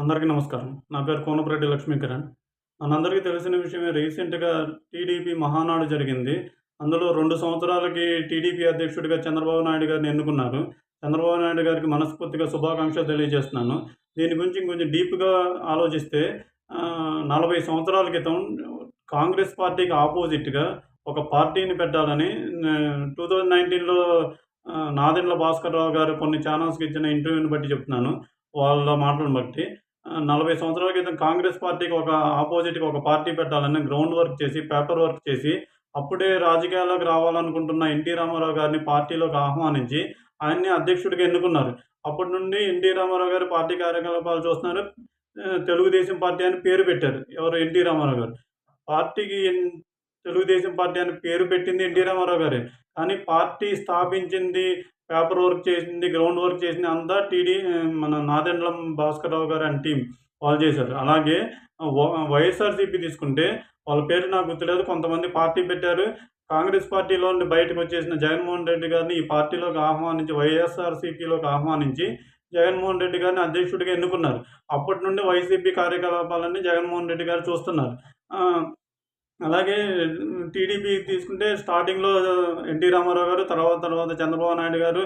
అందరికీ నమస్కారం. నా పేరు కోనపరెడ్డి లక్ష్మీకరణ్. మనందరికీ తెలిసిన విషయమే రీసెంట్గా టీడీపీ మహానాడు జరిగింది. అందులో రెండు సంవత్సరాలకి టీడీపీ అధ్యక్షుడిగా చంద్రబాబు నాయుడు గారిని ఎన్నుకున్నారు. చంద్రబాబు నాయుడు గారికి మనస్ఫూర్తిగా శుభాకాంక్షలు తెలియజేస్తున్నాను. దీని గురించి కొంచెం డీప్గా ఆలోచిస్తే నలభై సంవత్సరాల క్రితం కాంగ్రెస్ పార్టీకి ఆపోజిట్గా ఒక పార్టీని పెట్టాలని టూ థౌజండ్ నైన్టీన్లో నాదెండ్ల భాస్కర్ రావు గారు కొన్ని ఛానల్స్కి ఇచ్చిన ఇంటర్వ్యూని బట్టి చెప్తున్నాను. వాళ్ళ మాటలను బట్టి. నలభై సంవత్సరాల క్రితం కాంగ్రెస్ పార్టీకి ఒక ఆపోజిట్గా ఒక పార్టీ పెట్టాలని గ్రౌండ్ వర్క్ చేసి పేపర్ వర్క్ చేసి అప్పుడే రాజకీయాల్లోకి రావాలనుకుంటున్న ఎన్టీ రామారావు గారిని పార్టీలోకి ఆహ్వానించి ఆయన్ని అధ్యక్షుడిగా ఎన్నుకున్నారు. అప్పటి నుండి ఎన్టీ రామారావు గారు పార్టీ కార్యకలాపాలు చూస్తున్నారు. తెలుగుదేశం పార్టీ అని పేరు పెట్టారు. ఎవరు? ఎన్టీ రామారావు గారు. పార్టీకి ఎన్- తెలుగుదేశం పార్టీ అని పేరు పెట్టింది ఎన్టీ రామారావు గారే. కానీ పార్టీ స్థాపించింది పేపర్ వర్క్ చేసింది గ్రౌండ్ వర్క్ చేసింది అంతా టీడీ మన నాదెండ్లం భాస్కర్ రావు గారు అని టీం వాళ్ళు చేశారు. అలాగే వ- వైఎస్ఆర్సీపీ తీసుకుంటే వాళ్ళ పేరు నాకు గుర్తులేదు కొంతమంది పార్టీ పెట్టారు. కాంగ్రెస్ పార్టీలో నుండి బయటకు వచ్చేసిన జగన్మోహన్ రెడ్డి గారిని ఈ పార్టీలోకి ఆహ్వానించి వైఎస్ఆర్సీపీలోకి ఆహ్వానించి జగన్మోహన్ రెడ్డి గారిని అధ్యక్షుడిగా ఎన్నుకున్నారు. అప్పటి నుండి వైసీపీ కార్యకలాపాలన్నీ జగన్మోహన్ రెడ్డి గారు చూస్తున్నారు. అలాగే టీడీపీ తీసుకుంటే స్టార్టింగ్లో ఎన్టీ రామారావు గారు తర్వాత తర్వాత చంద్రబాబు నాయుడు గారు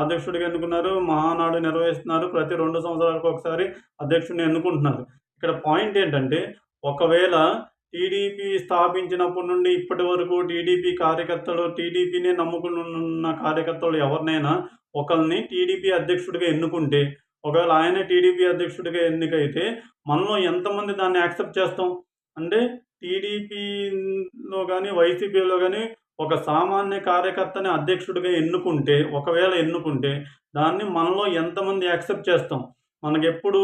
అధ్యక్షుడిగా ఎన్నుకున్నారు మహానాడు నిర్వహిస్తున్నారు. ప్రతి రెండు సంవత్సరాలకు ఒకసారి అధ్యక్షుడిని ఎన్నుకుంటున్నారు. ఇక్కడ పాయింట్ ఏంటంటే ఒకవేళ టీడీపీ స్థాపించినప్పటి నుండి ఇప్పటి వరకు టీడీపీ కార్యకర్తలు టీడీపీని నమ్ముకుని ఉన్న కార్యకర్తలు ఎవరినైనా ఒకరిని టీడీపీ అధ్యక్షుడిగా ఎన్నుకుంటే ఒకవేళ ఆయన టీడీపీ అధ్యక్షుడిగా ఎన్నికైతే మనలో ఎంతమంది దాన్ని యాక్సెప్ట్ చేస్తాం? అంటే టీడీపీలో కానీ వైసీపీలో కానీ ఒక సామాన్య కార్యకర్తని అధ్యక్షుడిగా ఎన్నుకుంటే ఒకవేళ ఎన్నుకుంటే దాన్ని మనలో ఎంతమంది యాక్సెప్ట్ చేస్తాం? మనకి ఎప్పుడు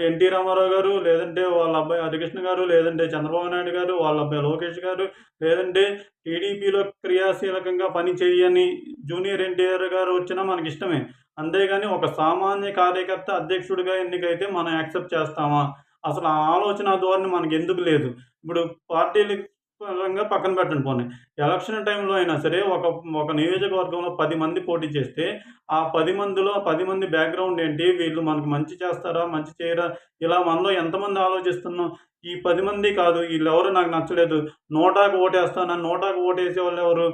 ఎన్టీ రామారావు గారు లేదంటే వాళ్ళ అబ్బాయి హరికృష్ణ గారు లేదంటే చంద్రబాబు నాయుడు గారు వాళ్ళ అబ్బాయి లోకేష్ గారు లేదంటే టీడీపీలో క్రియాశీలకంగా పని చేయని జూనియర్ ఎన్టీఆర్ గారు వచ్చినా మనకి ఇష్టమే. అంతేగాని ఒక సామాన్య కార్యకర్త అధ్యక్షుడిగా ఎన్నికైతే మనం యాక్సెప్ట్ చేస్తామా? అసలు ఆ ఆలోచన ధోరణి మనకి ఎందుకు లేదు. ఇప్పుడు పార్టీలు పరంగా పక్కన పెట్టండి పోనీ. ఎలక్షన్ టైంలో అయినా సరే ఒక ఒక నియోజకవర్గంలో పది మంది పోటీ చేస్తే ఆ పది మందిలో పది మంది బ్యాక్గ్రౌండ్ ఏంటి? వీళ్ళు మనకు మంచి చేస్తారా? మంచి చేయరా? ఇలా మనలో ఎంతమంది ఆలోచిస్తున్నాం? ఈ పది మంది కాదు. వీళ్ళు ఎవరు నాకు నచ్చలేదు. నోటాకు ఓటేస్తాను. నోటాకు ఓటేసే వాళ్ళు ఎవరు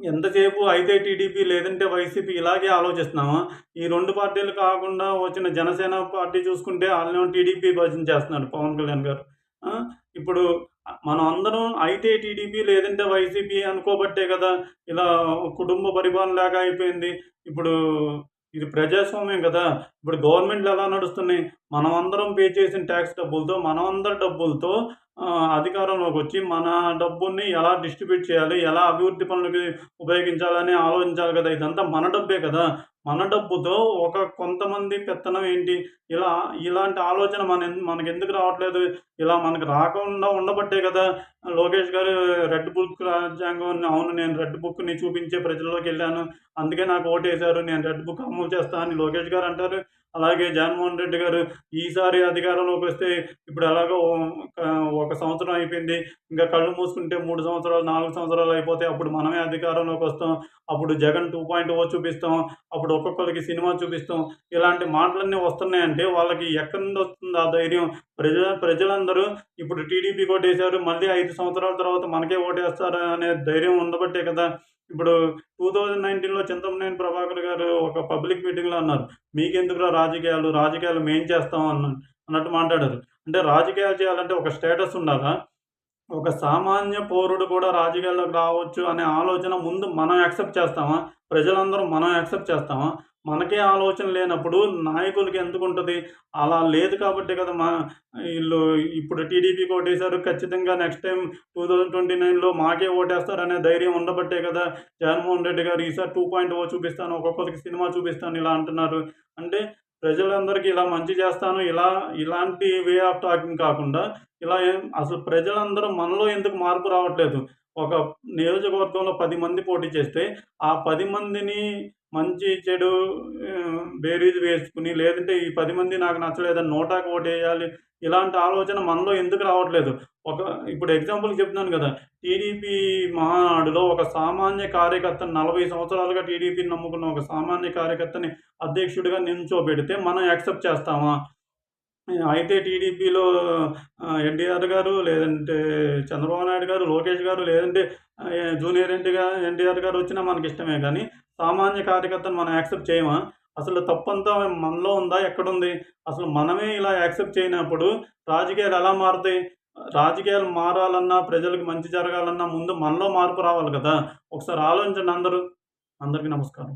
ఎంతసేపు అయితే టీడీపీ లేదంటే వైసీపీ ఇలాగే ఆలోచిస్తున్నామా ఈ రెండు పార్టీలు కాకుండా వచ్చిన జనసేన పార్టీ చూసుకుంటే వాళ్ళని టీడీపీ భజన చేస్తున్నారు పవన్ కళ్యాణ్ గారు. ఇప్పుడు మనం అందరం అయితే టీడీపీ లేదంటే వైసీపీ అనుకోబట్టే కదా ఇలా కుటుంబ పరిపాలన లాగా అయిపోయింది. ఇప్పుడు ఇది ప్రజాస్వామ్యం కదా ఇప్పుడు గవర్నమెంట్లు ఎలా నడుస్తున్నాయి? మనం అందరం పే చేసిన ట్యాక్స్ డబ్బులతో మనం అందరి డబ్బులతో అధికారంలోకి వచ్చి మన డబ్బుని ఎలా డిస్ట్రిబ్యూట్ చేయాలి ఎలా అభివృద్ధి పనులకి ఉపయోగించాలని ఆలోచించాలి కదా ఇదంతా మన డబ్బే కదా. మన డబ్బుతో ఒక కొంతమంది పెత్తనం ఏంటి? ఇలా ఇలాంటి ఆలోచన మన మనకి ఎందుకు రావట్లేదు? ఇలా మనకు రాకుండా ఉండబట్టే కదా. లోకేష్ గారు రెడ్ బుక్ రాజ్యాంగం అవును నేను రెడ్ బుక్ని చూపించే ప్రజల్లోకి వెళ్ళాను. అందుకే నాకు ఓటేశారు నేను రెడ్ బుక్ అమలు చేస్తా అని లోకేష్ గారు అంటారు. అలాగే జగన్మోహన్ రెడ్డి గారు ఈసారి అధికారంలోకి వస్తే ఇప్పుడు ఎలాగో ఒక సంవత్సరం అయిపోయింది. ఇంకా కళ్ళు మూసుకుంటే మూడు సంవత్సరాలు నాలుగు సంవత్సరాలు అయిపోతే అప్పుడు మనమే అధికారంలోకి వస్తాం. అప్పుడు జగన్ టూ పాయింట్ ఓ చూపిస్తాం. అప్పుడు ఒక్కొక్కరికి సినిమా చూపిస్తాం. ఇలాంటి మాటలన్నీ వస్తున్నాయంటే వాళ్ళకి ఎక్కడి నుండి వస్తుంది ఆ ధైర్యం. ప్రజల ప్రజలందరూ ఇప్పుడు టీడీపీ ఓటేశారు మళ్ళీ ఐదు సంవత్సరాల తర్వాత మనకే ఓటేస్తారు అనే ధైర్యం ఉండబట్టే కదా. ఇప్పుడు టూ థౌజండ్ నైన్టీన్లో చింతమనేని ప్రభాకర్ గారు ఒక పబ్లిక్ మీటింగ్లో అన్నారు. మీకెందుకురా రాజకీయాలు? రాజకీయాలు మేం చేస్తాం అన్న అన్నట్టు మాట్లాడారు. అంటే రాజకీయాలు చేయాలంటే ఒక స్టేటస్ ఉండాలా? ఒక సామాన్య పౌరుడు కూడా రాజకీయాల్లోకి రావచ్చు అనే ఆలోచన ముందు మనం యాక్సెప్ట్ చేస్తామా? ప్రజలందరూ మనం యాక్సెప్ట్ చేస్తామా? మనకే ఆలోచన లేనప్పుడు నాయకులకి ఎందుకు ఉంటుంది? అలా లేదు కాబట్టి కదా మా వీళ్ళు ఇప్పుడు టీడీపీకి ఓటేశారు ఖచ్చితంగా next time two thousand twenty నైన్లో మాకే ఓటేస్తారనే ధైర్యం ఉండబట్టే కదా జగన్మోహన్ రెడ్డి గారు ఈసారి టూ పాయింట్ ఓ చూపిస్తాను ఒక్కొక్కరికి సినిమా చూపిస్తాను ఇలా అంటున్నారు. అంటే ప్రజలందరికీ ఇలా మంచి చేస్తాను ఇలా ఇలాంటి వే ఆఫ్ టాకింగ్ కాకుండా ఇలా అసలు ప్రజలందరూ మనలో ఎందుకు మార్పు రావట్లేదు? ఒక నియోజకవర్గంలో పది మంది పోటీ చేస్తే ఆ పది మందిని మంచి చెడు బేరీజ్ వేసుకుని లేదంటే ఈ పది మంది నాకు నచ్చలేదని నోటాకు ఓటేయాలి ఇలాంటి ఆలోచన మనలో ఎందుకు రావట్లేదు? ఒక ఇప్పుడు ఎగ్జాంపుల్ చెప్తున్నాను కదా టీడీపీ మహానాడులో ఒక సామాన్య కార్యకర్త నలభై సంవత్సరాలుగా టీడీపీని నమ్ముకున్న ఒక సామాన్య కార్యకర్తని అధ్యక్షుడిగా నిల్చోబెడితే మనం యాక్సెప్ట్ చేస్తామా? అయితే టీడీపీలో ఎన్టీఆర్ గారు, లేదంటే చంద్రబాబు నాయుడు గారు, లోకేష్ గారు, లేదంటే జూనియర్ ఎన్టీగా ఎన్టీఆర్ గారు వచ్చినా మనకి ఇష్టమే కానీ, సామాన్య కార్యకర్తను మనం యాక్సెప్ట్ చేయమా? అసలు తప్పంతా మనలో ఉందా? ఎక్కడుంది? అసలు మనమే ఇలా యాక్సెప్ట్ చేయనప్పుడు రాజకీయాలు ఎలా మారుతాయి? రాజకీయాలు మారాలన్నా, ప్రజలకు మంచి జరగాలన్నా ముందు మనలో మార్పు రావాలి కదా! ఒకసారి ఆలోచించండి అందరూ. అందరికీ నమస్కారం.